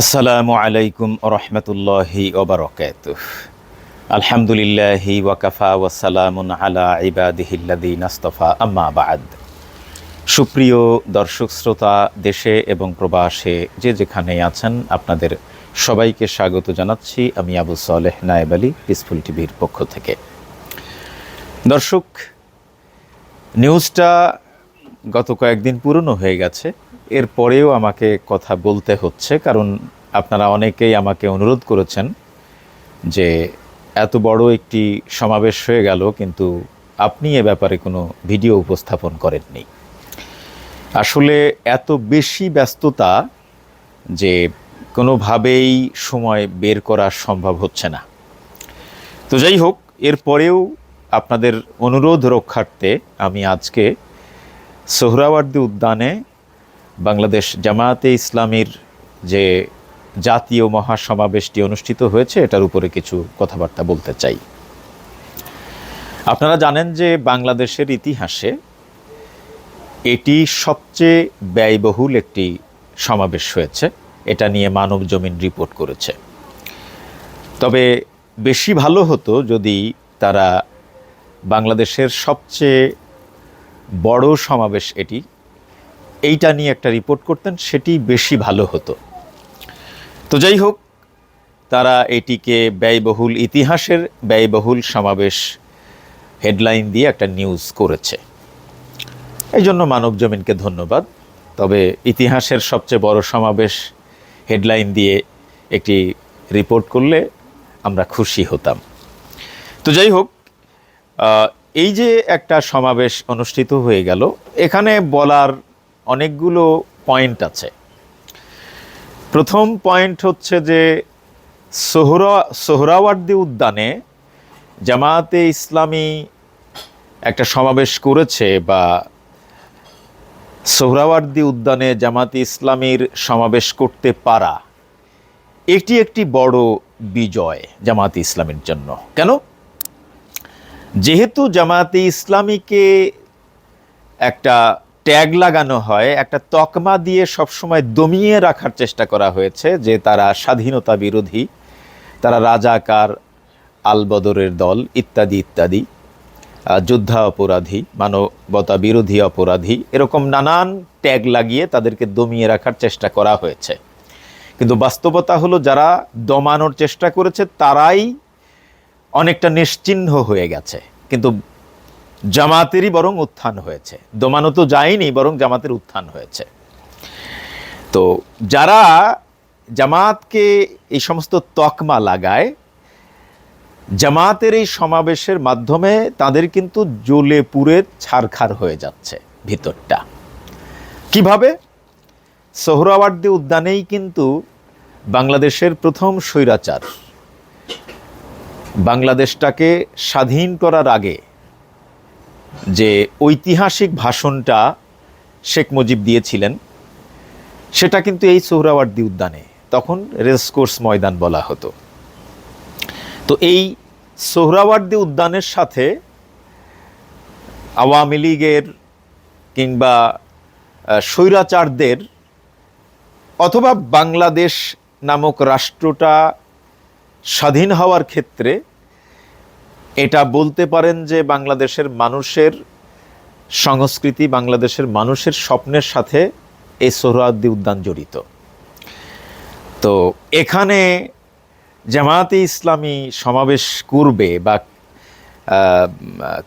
আসসালামু আলাইকুম রহমতুল্লাহি ওবরকাত আলহামদুলিল্লাহি ওয়াকাফা ওয়াসালামুন আলা ইবাদিহিল্লাদি নাস্তফা আম্মা বাদ। সুপ্রিয় দর্শক, শ্রোতা, দেশে এবং প্রবাসে যে যেখানে আছেন, আপনাদের সবাইকে স্বাগত জানাচ্ছি আমি আবু সালেহ নায়েব আলী, পিসফুল টিভির পক্ষ থেকে। দর্শক, নিউজটা গত কয়েকদিন পুরনো হয়ে গেছে। এরপরেও আমাকে কথা বলতে হচ্ছে, কারণ আপনারা অনেকেই আমাকে অনুরোধ করেছেন যে এত বড় একটি সমাবেশ হয়ে গেল, কিন্তু আপনি এ ব্যাপারে কোনো ভিডিও উপস্থাপন করেননি। আসলে এত বেশি ব্যস্ততা যে কোনোভাবেই সময় বের করা সম্ভব হচ্ছে না। তো যাই হোক, এরপরেও আপনাদের অনুরোধ রক্ষার্থে আমি আজকে সোহরাওয়ার্দী উদ্যানে বাংলাদেশ জামায়াতে ইসলামীর যে জাতীয় মহাসমাবেশটি অনুষ্ঠিত হয়েছে, এটার উপরে কিছু কথাবার্তা বলতে চাই। আপনারা জানেন যে বাংলাদেশের ইতিহাসে এটি সবচেয়ে ব্যয়বহুল একটি সমাবেশ হয়েছে। এটা নিয়ে মানব জমিন রিপোর্ট করেছে। তবে বেশি ভালো হতো যদি তারা বাংলাদেশের সবচেয়ে বড় সমাবেশ এটি এইটা নিয়ে একটা রিপোর্ট করতেন, সেটি বেশি ভালো হতো। তো যাই হোক, তারা এটিকে ব্যয়বহুল ইতিহাসের ব্যয়বহুল সমাবেশ হেডলাইন দিয়ে একটা নিউজ করেছে। এই জন্য মানব জমিনকে ধন্যবাদ। তবে ইতিহাসের সবচেয়ে বড় সমাবেশ হেডলাইন দিয়ে একটি রিপোর্ট করলে আমরা খুশি হতাম। তো যাই হোক এই যে একটা সমাবেশ অনুষ্ঠিত হয়ে গেল, এখানে বলার অনেকগুলো পয়েন্ট আছে। প্রথম পয়েন্ট হচ্ছে যে সোহরা, সোহরাওয়ার্দী উদ্যানে জামায়াতে ইসলামী একটা সমাবেশ করেছে বা সোহরাওয়ার্দী উদ্যানে জামাতে ইসলামীর সমাবেশ করতে পারা, এটি একটি বড় বিজয় জামাতে ইসলামীর জন্য। কেন? যেহেতু জামাতে ইসলামীকে একটা ট্যাগ লাগানো হয়, একটা তকমা দিয়ে সবসময় দমিয়ে রাখার চেষ্টা করা হয়েছে যে তারা স্বাধীনতা বিরোধী, তারা রাজাকার, আলবদরের দল, ইত্যাদি ইত্যাদি যোদ্ধা অপরাধী মানবতা বিরোধী অপরাধী, এরকম নানান ট্যাগ লাগিয়ে তাদেরকে দমিয়ে রাখার চেষ্টা করা হয়েছে। কিন্তু বাস্তবতা হলো যারা দমানোর চেষ্টা করেছে, তারাই অনেকটা নিশ্চিহ্ন হয়ে গেছে। কিন্তু জামাতেরই বরং উত্থান হয়েছে। দমানো তো যায়নি, বরং জামাতের উত্থান হয়েছে। তো যারা জামাতকে এই সমস্ত তকমা লাগায়, জামাতের এই সমাবেশের মাধ্যমে তাদের কিন্তু জ্বলে পুড়ে ছারখার হয়ে যাচ্ছে ভিতরটা। কীভাবে? সোহরাওয়ার্দী উদ্যানেই কিন্তু বাংলাদেশের প্রথম স্বৈরাচার। বাংলাদেশটাকে স্বাধীন করার আগে যে ঐতিহাসিক ভাষণটা শেখ মুজিব দিয়েছিলেন, সেটা কিন্তু এই সোহরাওয়ার্দী উদ্যানে, তখন রেসকোর্স ময়দান বলা হতো। তো এই সোহরাওয়ার্দী উদ্যানের সাথে আওয়ামী লীগের কিংবা স্বৈরাচারদের অথবা বাংলাদেশ নামক রাষ্ট্রটা স্বাধীন হওয়ার ক্ষেত্রে এটা বলতে পারেন যে বাংলাদেশের মানুষের সংস্কৃতি, বাংলাদেশের মানুষের স্বপ্নের সাথে এই সোহরাদ্দি উদ্যান জড়িত। তো এখানে জামায়াতে ইসলামী সমাবেশ করবে বা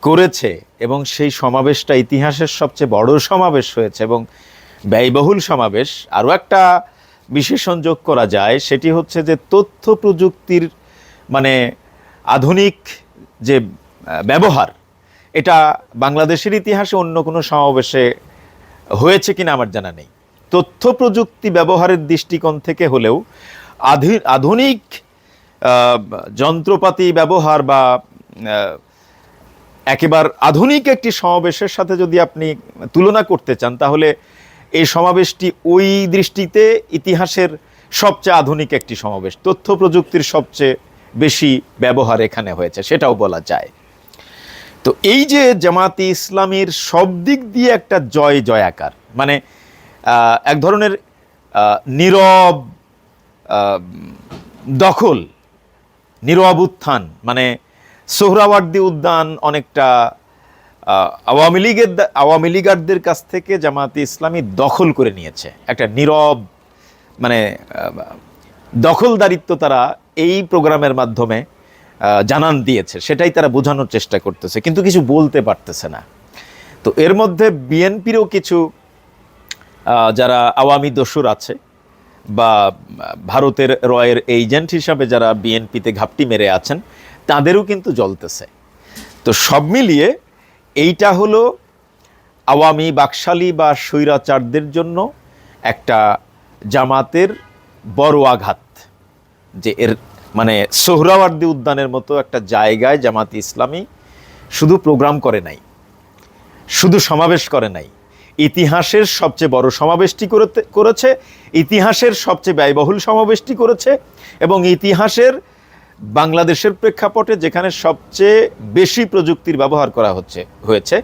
করেছে এবং সেই সমাবেশটা ইতিহাসের সবচেয়ে বড় সমাবেশ হয়েছে এবং ব্যয়বহুল সমাবেশ। আরও একটা বিশেষণ যোগ করা যায়, সেটি হচ্ছে যে তথ্য প্রযুক্তির মানে আধুনিক যে ব্যবহার, এটা বাংলাদেশের ইতিহাসে অন্য কোনো সমাবেশে হয়েছে কিনা আমার জানা নেই। তথ্য প্রযুক্তি ব্যবহারের দৃষ্টিকোণ থেকে হলেও আধি- আধুনিক যন্ত্রপাতি ব্যবহার বা একেবার আধুনিক একটি সমাবেশের সাথে যদি আপনি তুলনা করতে চান, তাহলে এই সমাবেশটি ওই দৃষ্টিতে ইতিহাসের সবচেয়ে আধুনিক একটি সমাবেশ। তথ্য প্রযুক্তির সবচেয়ে বেশি ব্যবহার এখানে হয়েছে, সেটাও বলা যায়। তো এই যে জামাতি ইসলামীর সব দিক দিয়ে একটা জয় জয়াকার মানে এক ধরনের নীরব দখল, নীরব উত্থান মানে সোহরাওয়ার্দী উদ্যান অনেকটা আওয়ামী লীগের আওয়ামী লীগারদের কাছ থেকে জামাতে ইসলামী দখল করে নিয়েছে। একটা নীরব মানে দখলদারিত্ব তারা এই প্রোগ্রামের মাধ্যমে জানান দিয়েছে। সেটাই তারা বোঝানোর চেষ্টা করতেছে, কিন্তু কিছু বলতে পারতেছে না। তো এর মধ্যে বিএনপিরও কিছু যারা আওয়ামী দস্যুর আছে বা ভারতের রয়ের এজেন্ট হিসাবে যারা বিএনপিতে ঘাপটি মেরে আছেন, তাদেরও কিন্তু জ্বলতেছে। তো সব মিলিয়ে এইটা হলো আওয়ামী বাকশালী বা স্বৈরাচারদের জন্য একটা জামাতের বড় আঘাত, যে এর মানে সোহরাওয়ার্দী উদ্যানের মতো একটা জায়গায় জামাতি ইসলামী শুধু প্রোগ্রাম করে নাই, শুধু সমাবেশ করে নাই। ইতিহাসের সবচেয়ে বড় সমাবেশটি করেছে, ইতিহাসের সবচেয়ে ব্যয়বহুল সমাবেশটি করেছে এবং ইতিহাসের বাংলাদেশের প্রেক্ষাপটে যেখানে সবচেয়ে বেশি প্রযুক্তির ব্যবহার করা হচ্ছে, হয়েছে,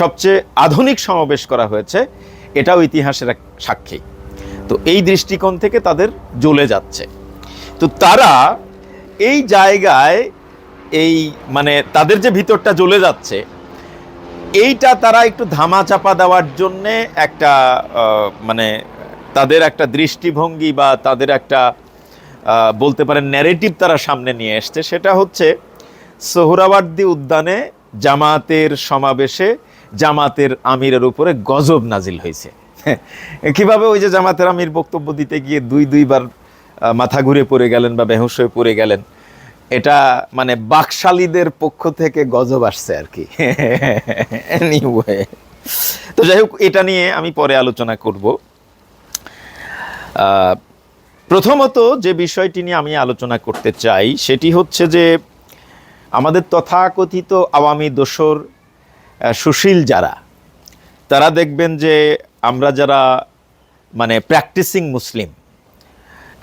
সবচেয়ে আধুনিক সমাবেশ করা হয়েছে, এটাও ইতিহাসের এক সাক্ষী। তো এই দৃষ্টিকোণ থেকে তাদের জ্বলে যাচ্ছে। তো তারা এই জায়গায় এই মানে তাদের যে ভিতরটা জ্বলে যাচ্ছে, এইটা তারা একটু ধামা চাপা দেওয়ার জন্যে একটা মানে তাদের একটা দৃষ্টিভঙ্গি বা তাদের একটা বলতে পারেন ন্যারেটিভ তারা সামনে নিয়ে এসছে। সেটা হচ্ছে সোহরাওয়ার্দী উদ্যানে জামাতের সমাবেশে জামাতের আমিরের উপরে গজব নাজিল হয়েছে। কীভাবে ওই যে জামাতের আমির বক্তব্য দিতে গিয়ে দুই দুইবার মাথা ঘুরে পড়ে গেলেন বা বেহুশ হয়ে পড়ে গেলেন, এটা মানে বাকশালীদের পক্ষ থেকে গজব আসছে আর কি। তো যাই হোক, এটা নিয়ে আমি পরে আলোচনা করব। প্রথমত যে বিষয়টি নিয়ে আমি আলোচনা করতে চাই, সেটি হচ্ছে যে আমাদের তথাকথিত আওয়ামী দোসর সুশীল যারা, তারা দেখবেন যে আমরা যারা মানে প্র্যাকটিসিং মুসলিম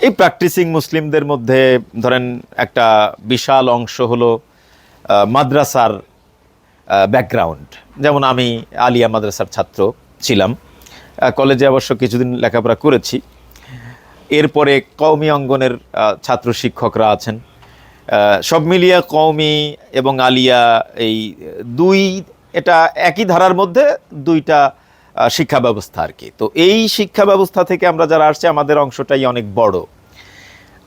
এই প্র্যাকটিসিং মুসলিমদের মধ্যে ধরেন একটা বিশাল অংশ হলো মাদ্রাসার ব্যাকগ্রাউন্ড যেমন আমি আলিয়া মাদ্রাসার ছাত্র ছিলাম। কলেজে অবশ্য কিছুদিন লেখাপড়া করেছি। এরপরে কওমি অঙ্গনের ছাত্র শিক্ষকরা আছেন। সব মিলিয়ে কওমি এবং আলিয়া এই দুই, এটা একই ধারার মধ্যে দুইটা শিক্ষা ব্যবস্থা আর কি। তো এই শিক্ষা ব্যবস্থা থেকে আমরা যারা আসছি, আমাদের অংশটাই অনেক বড়।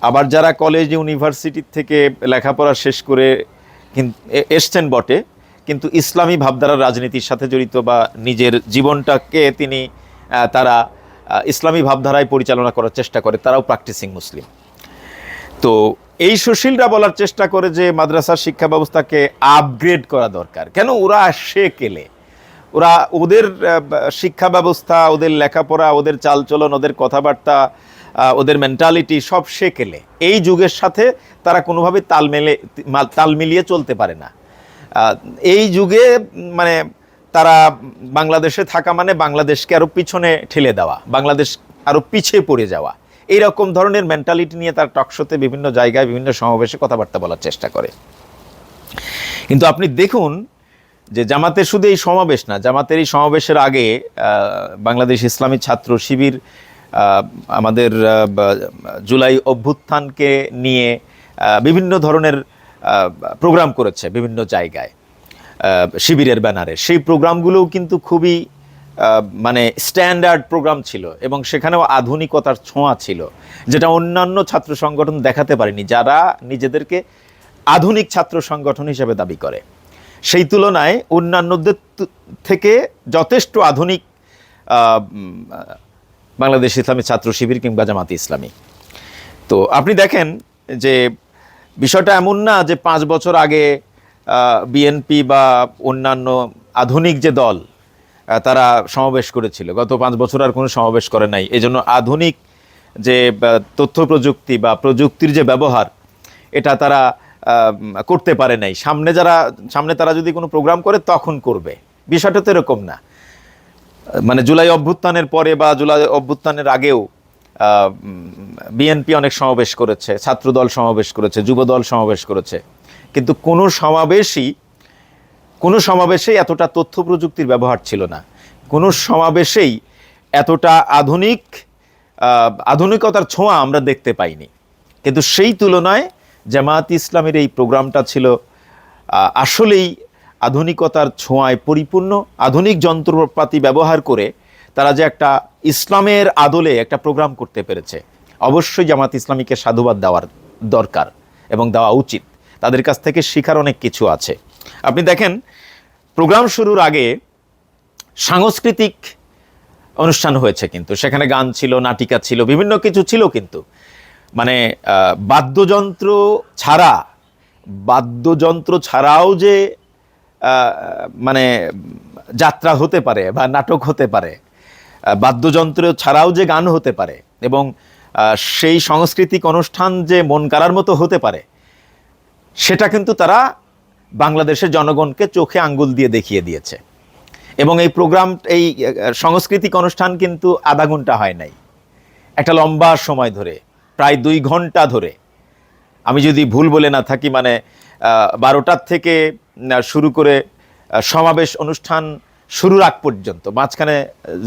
আবার যারা কলেজ ইউনিভার্সিটি থেকে লেখাপড়া শেষ করে এসছেন বটে, কিন্তু ইসলামী ভাবধারার রাজনীতির সাথে জড়িত বা নিজের জীবনটাকে তিনি তারা ইসলামী ভাবধারায় পরিচালনা করার চেষ্টা করে, তারাও প্র্যাকটিসিং মুসলিম। তো এই সুশীলরা বলার চেষ্টা করে যে মাদ্রাসার শিক্ষা ব্যবস্থাকে আপগ্রেড করা দরকার। কেন ওরা শেকেলে ওরা ওদের শিক্ষা ব্যবস্থা, ওদের লেখাপড়া, ওদের চালচলন, ওদের কথাবার্তা ওদের মেন্টালিটি সব শেকেলে এই যুগের সাথে তারা কোনোভাবে তাল মেলে তাল মিলিয়ে চলতে পারে না। এই যুগে মানে তারা বাংলাদেশে থাকা মানে বাংলাদেশকে আরও পিছনে ঠেলে দেওয়া, বাংলাদেশ আরও পিছিয়ে পড়ে যাওয়া। এই রকম ধরনের মেন্টালিটি নিয়ে তার টকশোতে বিভিন্ন জায়গায়, বিভিন্ন সমাবেশে কথাবার্তা বলার চেষ্টা করে। কিন্তু আপনি দেখুন যে জামাতের শুধু এই সমাবেশ না, জামাতের এই সমাবেশের আগে বাংলাদেশ ইসলামী ছাত্র শিবির আমাদের জুলাই অভ্যুত্থানকে নিয়ে বিভিন্ন ধরনের প্রোগ্রাম করেছে বিভিন্ন জায়গায় শিবিরের ব্যানারে। সেই প্রোগ্রামগুলোও কিন্তু খুবই মানে স্ট্যান্ডার্ড প্রোগ্রাম ছিল এবং সেখানেও আধুনিকতার ছোঁয়া ছিল, যেটা অন্যান্য ছাত্র সংগঠন দেখাতে পারেনি, যারা নিজেদেরকে আধুনিক ছাত্র সংগঠন হিসেবে দাবি করে। সেই তুলনায় অন্যান্যদের থেকে যথেষ্ট আধুনিক বাংলাদেশ ইসলামী ছাত্র শিবির কিংবা জামাতি ইসলামী। তো আপনি দেখেন যে বিষয়টা এমন না যে পাঁচ বছর আগে বিএনপি বা অন্যান্য আধুনিক যে দল তারা সমাবেশ করেছিল। গত পাঁচ বছর আর কোনো সমাবেশ করে নাই। এজন্য আধুনিক যে তথ্য প্রযুক্তি বা প্রযুক্তির যে ব্যবহার, এটা তারা করতে পারে নাই। সামনে যারা, সামনে তারা যদি কোনো প্রোগ্রাম করে, তখন করবে। বিষয়টা তো এরকম না। মানে জুলাই অভ্যুত্থানের পরে বা জুলাই অভ্যুত্থানের আগেও বিএনপি অনেক সমাবেশ করেছে, ছাত্রদল সমাবেশ করেছে, যুবদল সমাবেশ করেছে। কিন্তু কোনো সমাবেশই, কোনো সমাবেশেই এতটা তথ্য প্রযুক্তির ব্যবহার ছিল না। কোনো সমাবেশেই এতটা আধুনিক আধুনিকতার ছোঁয়া আমরা দেখতে পাইনি। কিন্তু সেই তুলনায় জামায়াত ইসলামের এই প্রোগ্রামটা ছিল আসলেই আধুনিকতার ছোঁয়ায় পরিপূর্ণ। আধুনিক যন্ত্রপাতি ব্যবহার করে তারা যে একটা ইসলামের আদলে একটা প্রোগ্রাম করতে পেরেছে। অবশ্যই জামাত ইসলামীকে সাধুবাদ দেওয়ার দরকার এবং দেওয়া উচিত। তাদের কাছ থেকে শেখার অনেক কিছু আছে। আপনি দেখেন, প্রোগ্রাম শুরুর আগে সাংস্কৃতিক অনুষ্ঠান হয়েছে কিন্তু। সেখানে গান ছিল, নাটিকা ছিল, বিভিন্ন কিছু ছিল কিন্তু। মানে বাদ্যযন্ত্র ছাড়া, বাদ্যযন্ত্র ছাড়াও যে মানে যাত্রা হতে পারে বা নাটক হতে পারে বাদ্যযন্ত্র ছাড়াও যে গান হতে পারে এবং সেই সাংস্কৃতিক অনুষ্ঠান যে মন কাড়ার মতো হতে পারে, সেটা কিন্তু তারা বাংলাদেশের জনগণকে চোখে আঙ্গুল দিয়ে দেখিয়ে দিয়েছে। এবং এই প্রোগ্রাম, এই সাংস্কৃতিক অনুষ্ঠান কিন্তু আধা ঘণ্টা হয় নাই। একটা লম্বা সময় ধরে প্রায় দুই ঘণ্টা ধরে। আমি যদি ভুল বলে না থাকি মানে বারোটার থেকে শুরু করে সমাবেশ অনুষ্ঠান শুরুর আগ পর্যন্ত, মাঝখানে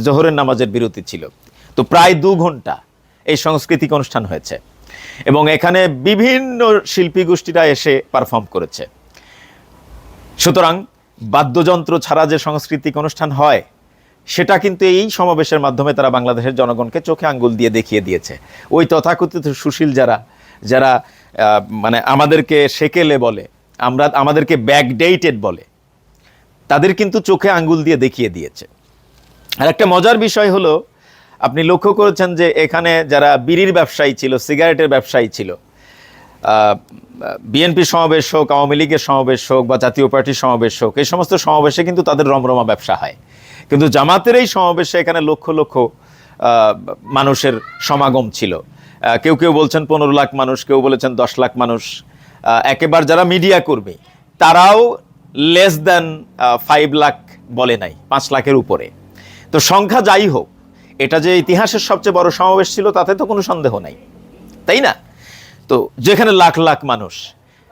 জোহরের নামাজের বিরতি ছিল। তো প্রায় দু ঘণ্টা এই সাংস্কৃতিক অনুষ্ঠান হয়েছে এবং এখানে বিভিন্ন শিল্পী গোষ্ঠীরা এসে পারফর্ম করেছে। সুতরাং বাদ্যযন্ত্র ছাড়া যে সাংস্কৃতিক অনুষ্ঠান হয় সেটা কিন্তু এই সমাবেশের মাধ্যমে তারা বাংলাদেশের জনগণকে চোখে আঙ্গুল দিয়ে দেখিয়ে দিয়েছে। ওই তথাকথিত সুশীল যারা যারা মানে আমাদেরকে সেকেলে বলে, আমরা আমাদেরকে ব্যাকডেটেড বলে, তাদের কিন্তু চোখে আঙ্গুল দিয়ে দেখিয়ে দিয়েছে। আর একটা মজার বিষয় হলো, আপনি লক্ষ্য করেছেন যে এখানে যারা বিড়ির ব্যবসায়ী ছিল, সিগারেটের ব্যবসায়ী ছিল বিএনপি সমাবেশ হোক, আওয়ামী লীগের সমাবেশ হোক বা জাতীয় পার্টির সমাবেশ হোক, এই সমস্ত সমাবেশে কিন্তু তাদের রমরমা ব্যবসা হয়। কিন্তু জামাতের এই সমাবেশে এখানে লক্ষ লক্ষ মানুষের সমাগম ছিল। কেউ কেউ বলছেন পনেরো লাখ মানুষ, কেউ বলেছেন দশ লাখ মানুষ। একেবার যারা মিডিয়া কর্মী, তারাও লেস দ্যান ফাইভ লাখ বলে নাই, পাঁচ লাখের উপরে। তো সংখ্যা যাই হোক, এটা যে ইতিহাসের সবচেয়ে বড় সমাবেশ ছিল, তাতে তো কোনো সন্দেহ নাই, তাই না? তো যেখানে লাখ লাখ মানুষ,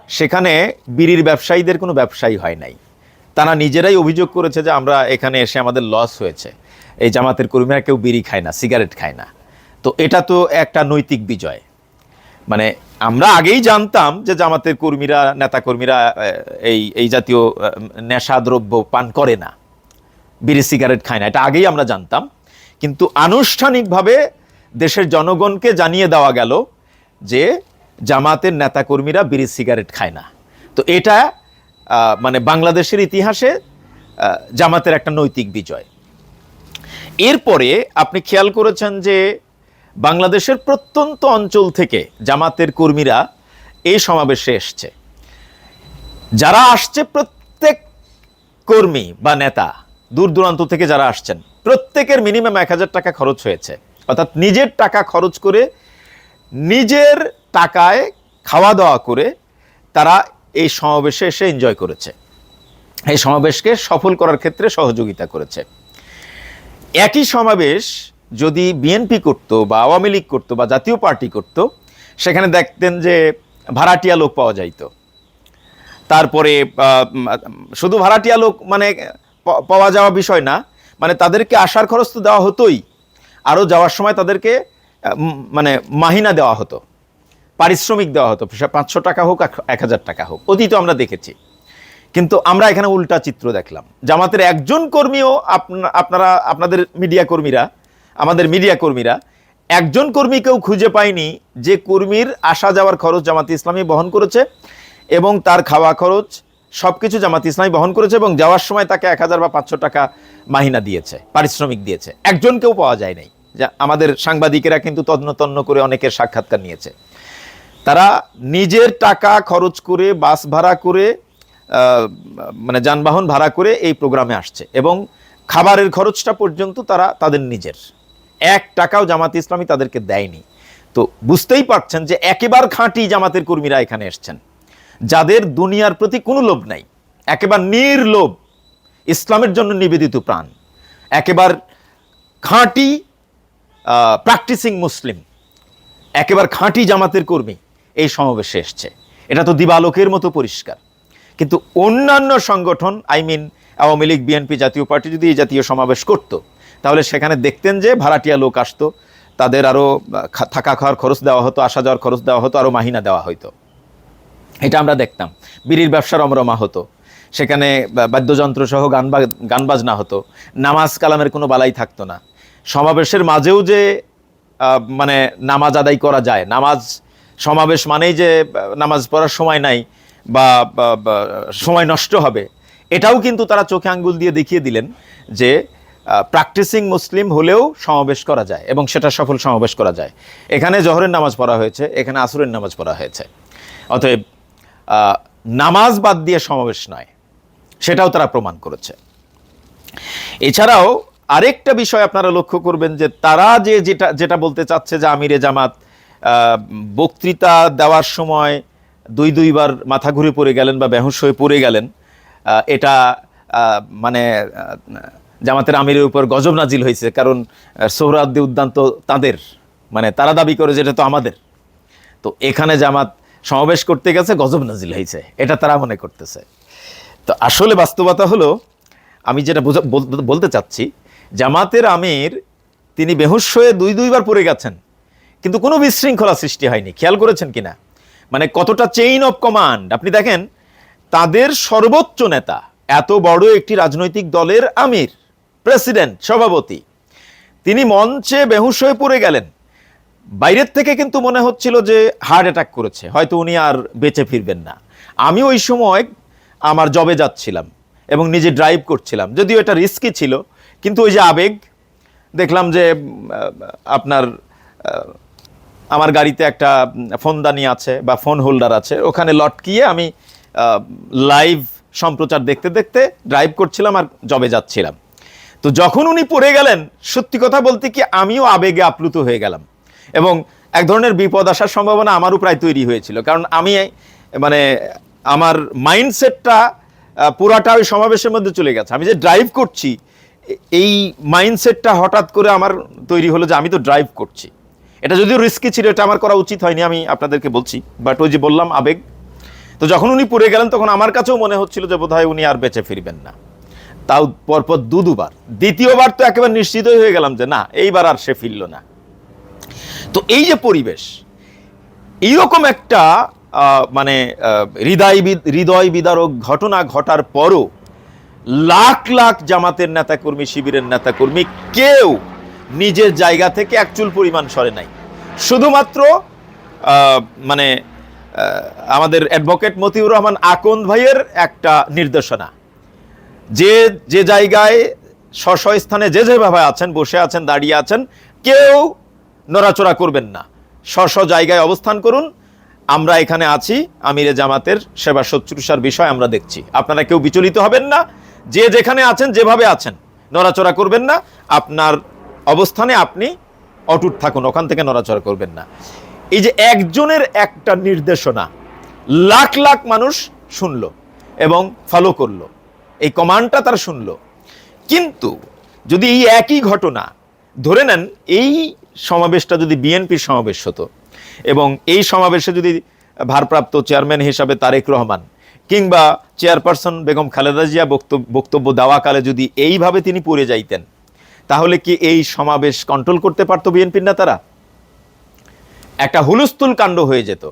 সেখানে বিড়ির ব্যবসায়ীদের কোনো ব্যবসায়ী হয় নাই। তারা নিজেরাই অভিযোগ করেছে যে আমরা এখানে এসে আমাদের লস হয়েছে। এই জামাতের কর্মীরা কেউ বিড়ি খায় না সিগারেট খায় না। তো এটা তো একটা নৈতিক বিজয়। মানে আমরা আগেই জানতাম যে জামাতের কর্মীরা, নেতাকর্মীরা এই এই জাতীয় নেশাদ্রব্য পান করে না। বিড়ি সিগারেট খায় না, এটা আগেই আমরা জানতাম। কিন্তু আনুষ্ঠানিকভাবে দেশের জনগণকে জানিয়ে দেওয়া গেল যে জামাতের নেতাকর্মীরা বিড়ি সিগারেট খায় না। তো এটা মানে বাংলাদেশের ইতিহাসে জামাতের একটা নৈতিক বিজয়। এরপরে আপনি খেয়াল করেছেন যে বাংলাদেশের প্রত্যন্ত অঞ্চল থেকে জামাতের কর্মীরা এই সমাবেশে এসছে। যারা আসছে প্রত্যেক কর্মী বা নেতা, দূর দূরান্ত থেকে যারা আসছেন, প্রত্যেকের মিনিমাম এক হাজার টাকা খরচ হয়েছে। অর্থাৎ নিজের টাকা খরচ করে নিজের টাকায় খাওয়া দাওয়া করে তারা এই সমাবেশে এসে এনজয় করেছে। এই সমাবেশকে সফল করার ক্ষেত্রে সহযোগিতা করেছে। একই সমাবেশ যদি বিএনপি করত বা আওয়ামী লীগ করতো বা জাতীয় পার্টি করত, সেখানে দেখতেন যে ভাড়াটিয়া লোক পাওয়া যাইত। তারপরে শুধু ভাড়াটিয়া লোক মানে পাওয়া যাওয়া বিষয় না মানে তাদেরকে আসার খরচ তো দেওয়া হতোই। আরও যাওয়ার সময় তাদেরকে মানে মাহিনা দেওয়া হতো। পারিশ্রমিক দেওয়া হতো পাঁচশো টাকা হোক এক হাজার টাকা হোক। অতীত আমরা দেখেছি। কিন্তু আমরা এখানে উল্টা চিত্র দেখলাম। জামাতের একজন কর্মীও আপনা- আপনারা, আপনাদের মিডিয়া কর্মীরা, আমাদের মিডিয়া কর্মীরা, একজন কর্মীকেও খুঁজে পায়নি যে কর্মীর আসা যাওয়ার খরচ জামাতে ইসলামী বহন করেছে এবং তার খাওয়া খরচ সব কিছু জামাতে ইসলামী বহন করেছে এবং যাওয়ার সময় তাকে এক হাজার বা পাঁচশো টাকা মাহিনা দিয়েছে, পারিশ্রমিক দিয়েছে। একজনকেও পাওয়া যায় নাই। যা আমাদের সাংবাদিকেরা কিন্তু তন্ন তন্ন করে অনেকের সাক্ষাৎকার নিয়েছে। তারা নিজের টাকা খরচ করে, বাস ভাড়া করে মানে যানবাহন ভাড়া করে এই প্রোগ্রামে আসছে এবং খাবারের খরচটা পর্যন্ত তারা তাদের নিজের। এক টাকাও জামাত ইসলামী তাদেরকে দেয়নি। তো বুঝতেই পারছেন যে একেবারে খাঁটি জামাতের কর্মীরা এখানে এসছেন, যাদের দুনিয়ার প্রতি কোনো লোভ নাই, একেবারে নির্লোভ, ইসলামের জন্য নিবেদিত প্রাণ। একেবার খাঁটি প্র্যাকটিসিং মুসলিম, একেবারে খাঁটি জামাতের কর্মী এই সমাবেশে এসছে। এটা তো দিবালোকের মতো পরিষ্কার। কিন্তু অন্যান্য সংগঠন I mean Awami League BNP Jatiya Party যদি এই জাতীয় সমাবেশ করত, তাহলে সেখানে দেখতেন যে ভাড়াটিয়া লোক আসতো, তাদের আরও থাকা খাওয়ার খরচ দেওয়া হতো, আসা যাওয়ার খরচ দেওয়া হতো আরও মাহিনা দেওয়া হতো এটা আমরা দেখতাম। বিড়ির ব্যবসা রমরমা হতো। সেখানে বাদ্যযন্ত্র সহ গান গান বাজনা হতো। নামাজ কালামের কোনো বালাই থাকতো না। সমাবেশের মাঝেও যে মানে নামাজ আদায় করা যায়, নামাজ সমাবেশ মানেই যে নামাজ পড়ার সময় নাই বা সময় নষ্ট হবে, এটাও কিন্তু তারা চোখে আঙ্গুল দিয়ে দেখিয়ে দিলেন যে প্র্যাকটিসিং মুসলিম হলেও সমাবেশ করা যায় এবং সেটা সফল সমাবেশ করা যায়। এখানে জহরের নামাজ পড়া হয়েছে, এখানে আসরের নামাজ পড়া হয়েছে। অতএব নামাজ বাদ দিয়ে সমাবেশ নয়, সেটাও তারা প্রমাণ করেছে। এছাড়াও আরেকটা বিষয় আপনারা লক্ষ্য করবেন যে, তারা যে, যেটা যেটা বলতে চাচ্ছে যে আমিরে জামাত বক্তৃতা দেওয়ার সময় দুই দুইবার মাথা ঘুরে পড়ে গেলেন বা বেহুশ হয়ে পড়ে গেলেন। এটা মানে জামাতের আমিরের উপর গজব নাজিল হয়েছে, কারণ সোহরাওয়ার্দী উদ্যান তো তাদের মানে তারা দাবি করে যেটা তো আমাদের। তো এখানে জামাত সমাবেশ করতে গেছে, গজব নাজিল হয়েছে, এটা তারা মনে করতেছে। তো আসলে বাস্তবতা হলো, আমি যেটা বলতে চাচ্ছি, জামাতের আমির, তিনি বেহুশ হয়ে দুই দুইবার পড়ে গেছেন। কিন্তু কোনো বিশৃঙ্খলা সৃষ্টি হয়নি। খেয়াল করেছেন কিনা? মানে কতটা চেইন অফ কমান্ড আপনি দেখেন, তাদের সর্বোচ্চ নেতা এত বড় একটি রাজনৈতিক দলের আমির, প্রেসিডেন্ট, সভাপতি, তিনি মঞ্চে বেহুশ হয়ে পড়ে গেলেন। বাইরের থেকে কিন্তু মনে হচ্ছিল যে হার্ট অ্যাটাক করেছে, হয়তো উনি আর বেঁচে ফিরবেন না। আমি ওই সময় আমার জবে যাচ্ছিলাম এবং নিজে ড্রাইভ করছিলাম, যদিও এটা রিস্কি ছিল, কিন্তু ওই যে আবেগ, দেখলাম যে আপনার আমার গাড়িতে একটা ফোনদানি আছে বা ফোন হোল্ডার আছে। ওখানে লটকিয়ে আমি লাইভ সম্প্রচার দেখতে দেখতে ড্রাইভ করছিলাম আর জবে যাচ্ছিলাম। তো যখন উনি পড়ে গেলেন, সত্যি কথা বলতে কি আমিও আবেগে আপ্লুত হয়ে গেলাম। এবং এক ধরনের বিপদ আসার সম্ভাবনা আমারও প্রায় তৈরি হয়েছিল। কারণ আমি মানে আমার মাইন্ডসেটটা পুরাটা ওই সমাবেশের মধ্যে চলে গেছে। আমি যে ড্রাইভ করছি এই মাইন্ডসেটটা হঠাৎ করে আমার তৈরি হলো যে আমি তো ড্রাইভ করছি। এটা যদিও রিস্কি ছিল, এটা আমার করা উচিত হয়নি, আমি আপনাদেরকে বলছি। বাট ওই যে বললাম আবেগ, তো যখন উনি পড়ে গেলেন, তখন আমার কাছেও মনে হচ্ছিল যে বোধহয় উনি আর বেঁচে ফিরবেন না। তাও পরপর দু দুবার দ্বিতীয়বার তো একেবারে নিশ্চিতই হয়ে গেলাম যে না, এইবার আর সে ফিরল না। তো এই যে পরিবেশ, এইরকম একটা মানে হৃদয় হৃদয় বিদারক ঘটনা ঘটার পরও লাখ লাখ জামাতের নেতাকর্মী, শিবিরের নেতাকর্মী, কেউ নিজের জায়গা থেকে এক চুল পরিমাণ সরে নাই। শুধুমাত্র মানে আমাদের অ্যাডভোকেট মতিউর রহমান আকন্দ ভাইয়ের একটা নির্দেশনা। যে যে জায়গায় স্ব স্থানে যে যেভাবে আছেন, বসে আছেন, দাঁড়িয়ে আছেন, কেউ নড়াচড়া করবেন না। স্ব জায়গায় অবস্থান করুন। আমরা এখানে আছি, আমিরে জামাতের সেবা শুশ্রূষার বিষয় আমরা দেখছি। আপনারা কেউ বিচলিত হবেন না। যে যেখানে আছেন, যেভাবে আছেন, নড়াচড়া করবেন না। আপনার অবস্থানে আপনি অটুট থাকুন, ওখান থেকে নড়াচড়া করবেন না। এই যে একজনের একটা নির্দেশনা, লাখ লাখ মানুষ শুনল এবং ফলো করল, এই কমান্ডটা তারা শুনল। কিন্তু যদি এই একই ঘটনা, ধরে নেন এই সমাবেশটা যদি বিএনপির সমাবেশ হতো এবং এই সমাবেশে যদি ভারপ্রাপ্ত চেয়ারম্যান হিসাবে তারেক রহমান কিংবা চেয়ারপারসন বেগম খালেদা জিয়া বক্তব্য দেওয়াকালে যদি এইভাবে তিনি পড়ে যাইতেন তাহলে কি এই সমাবেশ কন্ট্রোল করতে পারতো বিএনপির নেতারা? একটা হুলস্থুল কাণ্ড হয়ে যেত।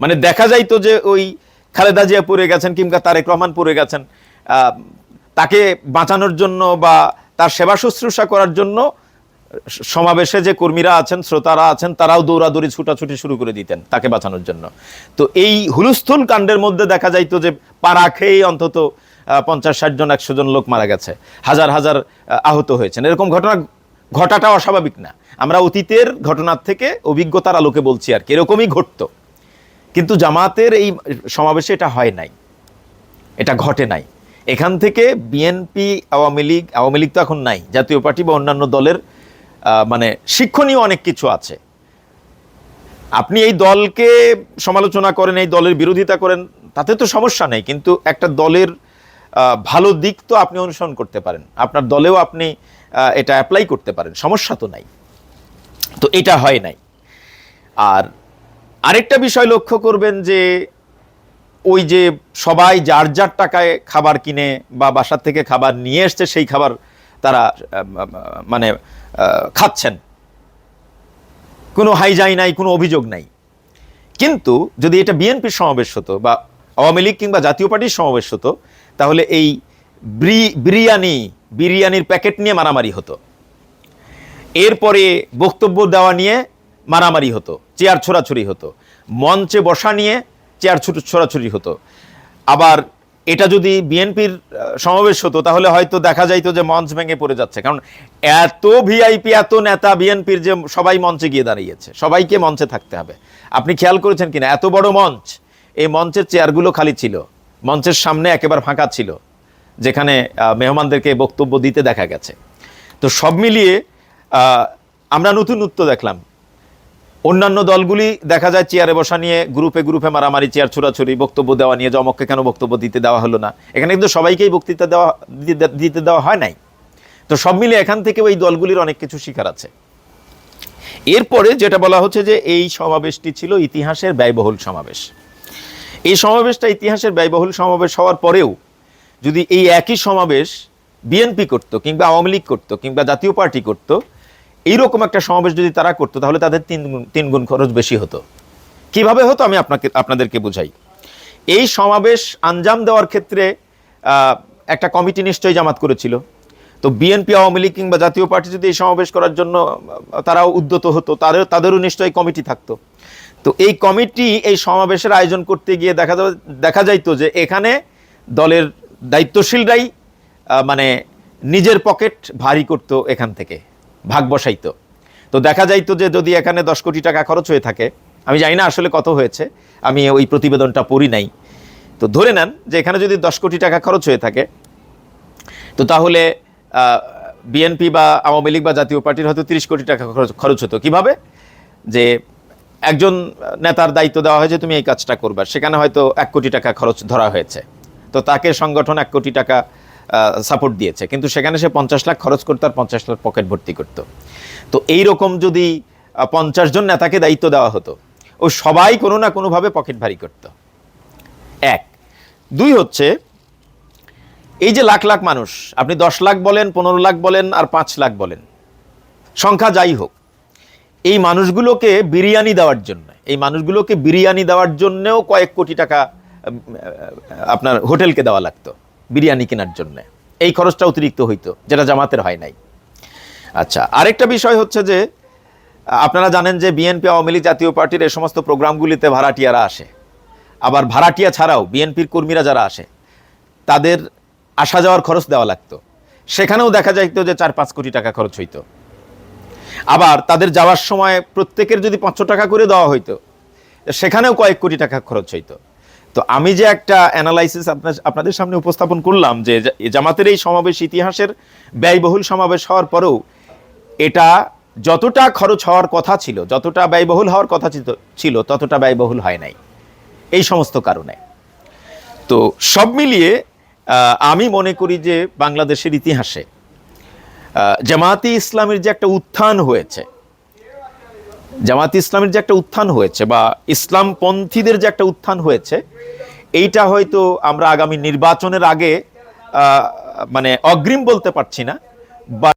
মানে দেখা যাইতো যে ওই খালেদা জিয়া পড়ে গেছেন কিংবা তারেক রহমান পড়ে গেছেন তাকে বাঁচানোর জন্য বা তার সেবা শুশ্রূষা করার জন্য সমাবেশে যে কর্মীরা আছেন, শ্রোতারা আছেন, তারাও দৌড়াদৌড়ি, ছুটাছুটি শুরু করে দিতেন তাকে বাঁচানোর জন্য। তো এই হুলস্থুল কাণ্ডের মধ্যে দেখা যাইতো যে পাড়া খেয়েই অন্তত পঞ্চাশ, ষাট জন, একশো জন লোক মারা গেছে। হাজার হাজার আহত হয়েছেন। এরকম ঘটনা ঘটাটা অস্বাভাবিক না। আমরা অতীতের ঘটনার থেকে অভিজ্ঞতার আলোকে বলছি আর কি। এরকমই ঘটতো। কিন্তু জামাতের এই সমাবেশে এটা হয় নাই। এটা ঘটে নাই। এখান থেকে বিএনপি আওয়ামী লীগ আওয়ামী লীগ তো এখন নাই। জাতীয় পার্টি বা অন্যান্য দলের মানে শিক্ষণীয় অনেক কিছু আছে। আপনি এই দলকে সমালোচনা করেন, এই দলের বিরোধিতা করেন, তাতে তো সমস্যা নেই। কিন্তু একটা দলের ভালো দিক তো আপনি অনুসরণ করতে পারেন। আপনার দলেও আপনি এটা অ্যাপ্লাই করতে পারেন। সমস্যা তো নাই। তো এটা হয় নাই। আর আরেকটা বিষয় লক্ষ্য করবেন যে, ওই যে সবাই যার যার টাকায় খাবার কিনে বা বাসার থেকে খাবার নিয়ে এসছে, সেই খাবার তারা মানে খাচ্ছেন। কোনো হাইজাই নাই, কোনো অভিযোগ নাই। কিন্তু যদি এটা বিএনপির সমাবেশ হতো বা আওয়ামী লীগ কিংবা জাতীয় পার্টির সমাবেশ হতো তাহলে এই বিরিয়ানি, বিরিয়ানির প্যাকেট নিয়ে মারামারি হতো। এরপরে বক্তব্য দেওয়া নিয়ে মারামারি হতো, চেয়ার ছোড়াছুরি হতো, মঞ্চে বসা নিয়ে চেয়ার ছোড়াছুরি হতো। আবার এটা যদি বিএনপির সমাবেশ হতো, তাহলে হয়তো দেখা যাইতো যে মঞ্চ ভেঙে পড়ে যাচ্ছে। কারণ এত ভিআইপি, এত নেতা বিএনপির যে সবাই মঞ্চে গিয়ে দাঁড়িয়েছে, সবাইকে মঞ্চে থাকতে হবে। আপনি খেয়াল করেছেন কিনা? এত বড় মঞ্চ, এই মঞ্চের চেয়ারগুলো খালি ছিল। মঞ্চের সামনে একেবারে ফাঁকা ছিল, যেখানে মেহমানদেরকে বক্তব্য দিতে দেখা গেছে। তো সব মিলিয়ে আমরা নতুনত্ব দেখলাম। অন্যান্য দলগুলি দেখা যায় চেয়ারে বসা নিয়ে, গ্রুপে গ্রুপে মারামারি, চেয়ার ছোড়াছুরি বক্তব্য দেওয়া নিয়ে, জমককে কেন বক্তব্য দিতে দেওয়া হলো না? এখানে কিন্তু সবাইকেই বক্তৃতা দেওয়া দিতে- দিতে দেওয়া হয় নাই। তো সব মিলে এখান থেকে ওই দলগুলির অনেক কিছু শিকার আছে। এরপরে যেটা বলা হচ্ছে যে, এই সমাবেশটি ছিল ইতিহাসের ব্যয়বহুল সমাবেশ। এই সমাবেশটা ইতিহাসের ব্যয়বহুল সমাবেশ হওয়ার পরেও যদি এই একই সমাবেশ বিএনপি করতো কিংবা আওয়ামী লীগ করতো কিংবা জাতীয় পার্টি করতো, এইরকম একটা সমাবেশ যদি তারা করতো, তাহলে তাদের তিন তিন গুণ খরচ বেশি হতো। কীভাবে হতো আমি আপনাকে আপনাদেরকে বুঝাই। এই সমাবেশ আঞ্জাম দেওয়ার ক্ষেত্রে একটা কমিটি নিশ্চয়ই জামাত করেছিল। তো বিএনপি আওয়ামী লীগ কিংবা জাতীয় পার্টি যদি এই সমাবেশ করার জন্য তারাও উদ্যত হতো, তাদের তাদেরও নিশ্চয়ই কমিটি থাকতো। তো এই কমিটি এই সমাবেশের আয়োজন করতে গিয়ে দেখা দেখা যাইতো যে এখানে দলের দায়িত্বশীলরাই মানে নিজের পকেট ভারী করতো এখান থেকে, ভাগ বসাইতো। তো দেখা যাইতো যে যদি এখানে দশ কোটি টাকা খরচ হয়ে থাকে, আমি জানি না আসলে কত হয়েছে, আমি ওই প্রতিবেদনটা পড়ি নাই। তো ধরে নেন যে এখানে যদি দশ কোটি টাকা খরচ হয়ে থাকে, তো তাহলে বিএনপি বা আওয়ামী লীগ বা জাতীয় পার্টির হয়তো তিরিশ কোটি টাকা খরচ খরচ হতো। কীভাবে? যে একজন নেতার দায়িত্ব দেওয়া হয়েছে, তুমি এই কাজটা করবা। সেখানে হয়তো এক কোটি টাকা খরচ ধরা হয়েছে। তো তাকে সংগঠন এক কোটি টাকা সাপোর্ট দিয়েছে। কিন্তু সেখানে সে পঞ্চাশ লাখ খরচ করতো আর পঞ্চাশ লাখ পকেট ভর্তি করতো। তো এই রকম যদি পঞ্চাশ জন নেতাকে দায়িত্ব দেওয়া হতো, ও সবাই কোনো না কোনোভাবে পকেট ভারী করতো। এক। দুই হচ্ছে, এই যে লাখ লাখ মানুষ, আপনি দশ লাখ বলেন, পনেরো লাখ বলেন, আর পাঁচ লাখ বলেন, সংখ্যা যাই হোক এই মানুষগুলোকে বিরিয়ানি দেওয়ার জন্য, এই মানুষগুলোকে বিরিয়ানি দেওয়ার জন্যও কয়েক কোটি টাকা আপনার হোটেলকে দেওয়া লাগতো, বিরিয়ানি কেনার জন্য। এই খরচটা অতিরিক্ত হইতো, যেটা জামাতের হয় নাই। আচ্ছা আরেকটা বিষয় হচ্ছে যে, আপনারা জানেন যে বিএনপি, আওয়ামী লীগ জাতীয় পার্টির এই সমস্ত প্রোগ্রামগুলিতে ভাড়াটিয়ারা আসে। আবার ভাড়াটিয়া ছাড়াও বিএনপির কর্মীরা যারা আসে, তাদের আসা যাওয়ার খরচ দেওয়া লাগতো। সেখানেও দেখা যাইতো যে চার পাঁচ কোটি টাকা খরচ হইতো। আবার তাদের যাওয়ার সময় প্রত্যেকের যদি পাঁচশো টাকা করে দেওয়া হইতো, সেখানেও কয়েক কোটি টাকা খরচ হইতো। তো আমি যে একটা অ্যানালাইসিস আপনার, আপনাদের সামনে উপস্থাপন করলাম যে জামাতের এই সমাবেশ ইতিহাসের ব্যয়বহুল সমাবেশ হওয়ার পরেও এটা যতটা খরচ হওয়ার কথা ছিল, যতটা ব্যয়বহুল হওয়ার কথা ছিল- ততটা ব্যয়বহুল হয় নাই। এই সমস্ত কারণে। তো সব মিলিয়ে আমি মনে করি যে বাংলাদেশের ইতিহাসে জামাতি ইসলামের যে একটা উত্থান হয়েছে জামাতি ইসলামের যে একটা উত্থান হয়েছে বা ইসলামপন্থীদের যে একটা উত্থান হয়েছে, এইটা হয়তো আমরা আগামী নির্বাচনের আগে মানে অগ্রিম বলতে পারছি না বা